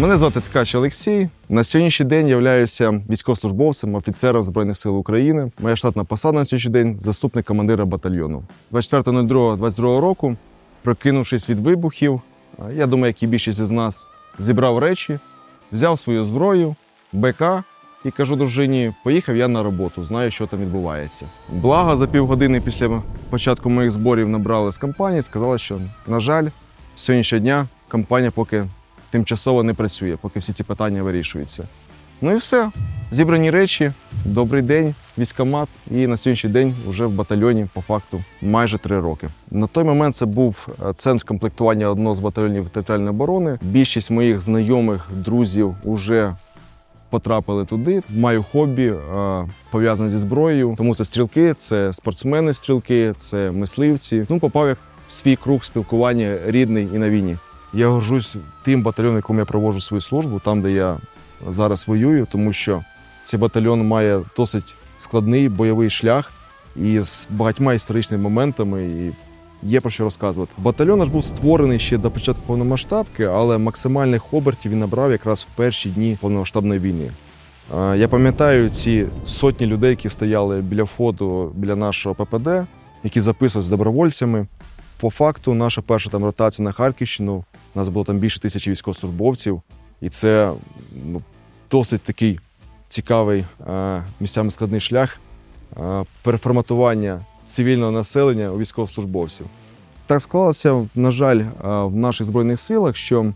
Мене звати Ткач Олексій. На сьогоднішній день являюся військовослужбовцем, офіцером Збройних сил України. Моя штатна посада на сьогоднішній день заступник командира батальйону. 24.02.22 року, прокинувшись від вибухів, я думаю, як і більшість із нас, зібрав речі, взяв свою зброю, БК і кажу дружині: поїхав я на роботу, знаю, що там відбувається. Благо, за півгодини після початку моїх зборів набрали з компанії, сказали, що, на жаль, з сьогоднішнього дня компанія поки тимчасово не працює, поки всі ці питання вирішуються. Ну і все. Зібрані речі, добрий день, військомат. І на сьогоднішній день вже в батальйоні по факту майже три роки. На той момент це був е, центр комплектування одного з батальйонів територіальної оборони. Більшість моїх знайомих, друзів вже потрапили туди. Маю хобі е, пов'язане зі зброєю. Тому це стрілки, це спортсмени-стрілки, це мисливці. Ну, попав я в свій круг спілкування рідний і на війні. Я горжусь тим батальйоном, якому я проводжу свою службу, там, де я зараз воюю, тому що цей батальйон має досить складний бойовий шлях із багатьма історичними моментами. І Є про що розказувати. Батальйон наш був створений ще до початку повномасштабки, але максимальних обертів він набрав якраз в перші дні повномасштабної війни. Я пам'ятаю ці сотні людей, які стояли біля входу біля нашого ППД, які записувалися добровольцями. По факту, наша перша там ротація на Харківщину. У нас було там більше тисячі військовослужбовців, і це ну, досить такий цікавий е, місцями складний шлях е, переформатування цивільного населення у військовослужбовців. Так склалося, на жаль, е, в наших збройних силах, що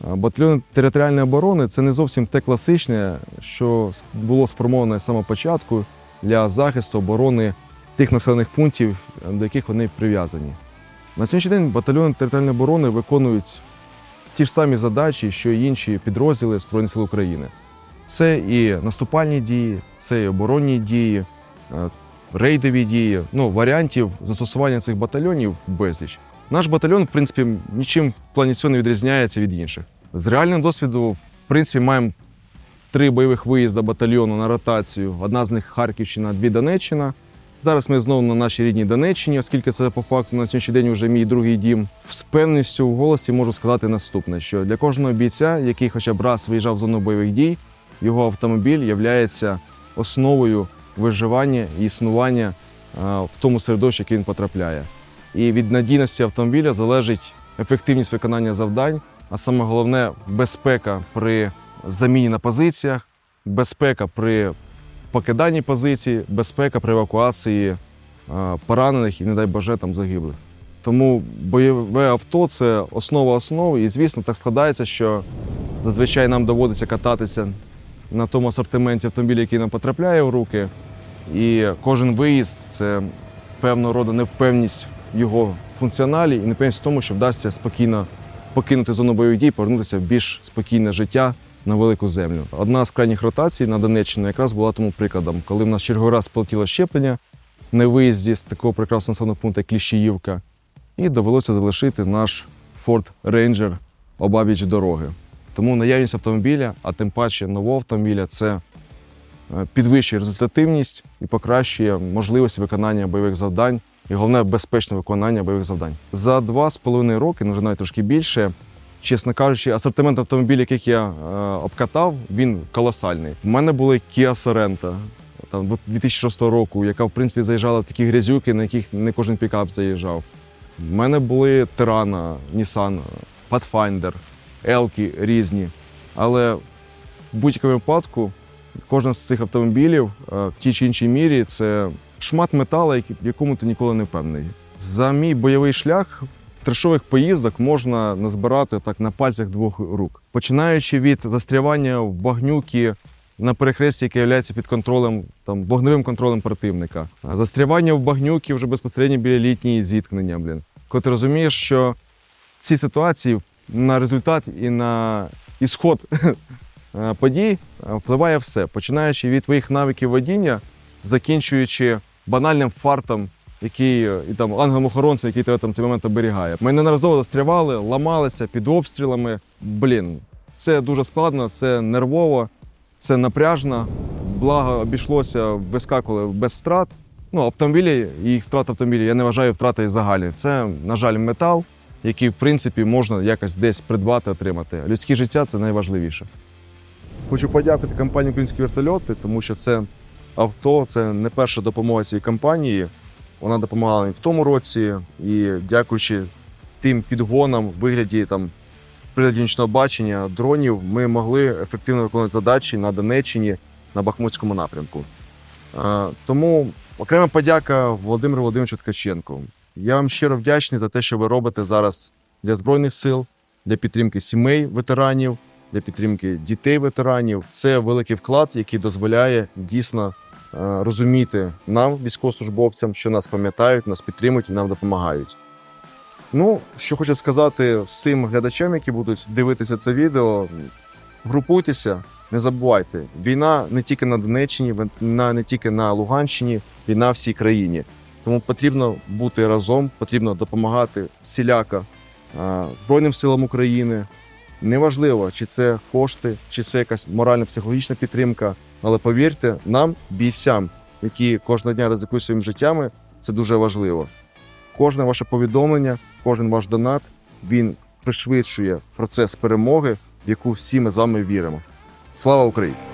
батальйон територіальної оборони це не зовсім те класичне, що було сформоване з початку для захисту оборони тих населених пунктів, до яких вони прив'язані. На сьогоднішній день батальйони територіальної оборони виконують ті ж самі задачі, що й інші підрозділи Збройних сил України. Це і наступальні дії, це і оборонні дії, е, рейдові дії. Ну, варіантів застосування цих батальйонів безліч. Наш батальйон, в принципі, нічим в плані цього не відрізняється від інших. З реального досвіду, в принципі, маємо три бойових виїзди батальйону на ротацію. Одна з них Харківщина, дві Донеччина. Зараз ми знову на нашій рідній Донеччині, оскільки це по факту на сьогоднішній день вже мій другий дім. З певністю в голосі можу сказати наступне: що для кожного бійця, який хоча б раз виїжджав в зону бойових дій, його автомобіль є основою виживання і існування в тому середовищі, яке він потрапляє. І від надійності автомобіля залежить ефективність виконання завдань, а саме головне безпека при заміні на позиціях, безпека при покиданні позиції, безпека при евакуації е, поранених і, не дай Боже, там загиблих. Тому бойове авто це основа основ, і звісно, так складається, що зазвичай нам доводиться кататися на тому асортименті автомобіля, який нам потрапляє в руки. І кожен виїзд це певного роду невпевність його функціоналі і непевність в тому, що вдасться спокійно покинути зону бойових дій, повернутися в більш спокійне життя на велику землю. Одна з крайніх ротацій на Донеччині якраз була тому прикладом, коли в нас черговий раз полетіло щеплення на виїзді з такого прекрасного населеного пункту, як Кліщіївка, і довелося залишити наш Ford Ranger обабіч дороги. Тому наявність автомобіля, а тим паче нового автомобіля, це е, підвищує результативність і покращує можливості виконання бойових завдань і головне безпечне виконання бойових завдань. За два з половиною роки, ну вже навіть трошки більше, чесно кажучи, асортимент автомобілів, яких я е, обкатав, він колосальний. У мене були Kia Sorento там 2006 року, яка в принципі заїжджала в такі грязюки, на яких не кожен пікап заїжджав. У мене були Тирана, Nissan, Pathfinder, Елки різні. Але в будь-якому випадку кожен з цих автомобілів е, в тій чи іншій мірі це шмат металу, в якому ти ніколи не впевнений. За мій бойовий шлях трешових поїздок можна назбирати так на пальцях двох рук, починаючи від застрявання в багнюки на перехресті, яке є під контролем там вогневим контролем противника, застрявання в багнюки вже безпосередньо біля літньої зіткнення. Блін, коли ти розумієш, що ці ситуації на результат і на ісход е, подій е, впливає все, починаючи від твоїх навиків водіння, закінчуючи банальним фартом, який е, і там ангелом-охоронцем, який тебе там цей момент оберігає. Ми неодноразово застрявали, ламалися під обстрілами. Блін, це дуже складно, це нервово, це напряжно. Благо обійшлося, вискакували без втрат. Ну, автомобілі і їх втрат автомобілів я не вважаю втратою загальною. Це, на жаль, метал, який, в принципі, можна якось десь придбати, отримати. Людське життя це найважливіше. Хочу подякувати компанії Українські вертольоти, тому що це авто, це не перша допомога цієї компанії. Вона допомагала і в тому році, і дякуючи тим підгонам в вигляді там нічного бачення дронів, ми могли ефективно виконувати задачі на Донеччині на Бахмутському напрямку. Тому окрема подяка Володимиру Володимировичу Ткаченку. Я вам щиро вдячний за те, що ви робите зараз для Збройних сил, для підтримки сімей ветеранів, для підтримки дітей ветеранів. Це великий вклад, який дозволяє дійсно розуміти нам, військовослужбовцям, що нас пам'ятають, нас підтримують нам допомагають. Ну, що хочу сказати всім глядачам, які будуть дивитися це відео, групуйтеся, не забувайте, війна не тільки на Донеччині, війна не тільки на Луганщині, війна всій країні. Тому потрібно бути разом, потрібно допомагати всіляко а, Збройним силам України. Неважливо, чи це кошти, чи це якась морально-психологічна підтримка. Але повірте, нам, бійцям, які кожного дня ризикують своїми життями, це дуже важливо. Кожне ваше повідомлення, кожен ваш донат, він пришвидшує процес перемоги, в яку всі ми з вами віримо. Слава Україні!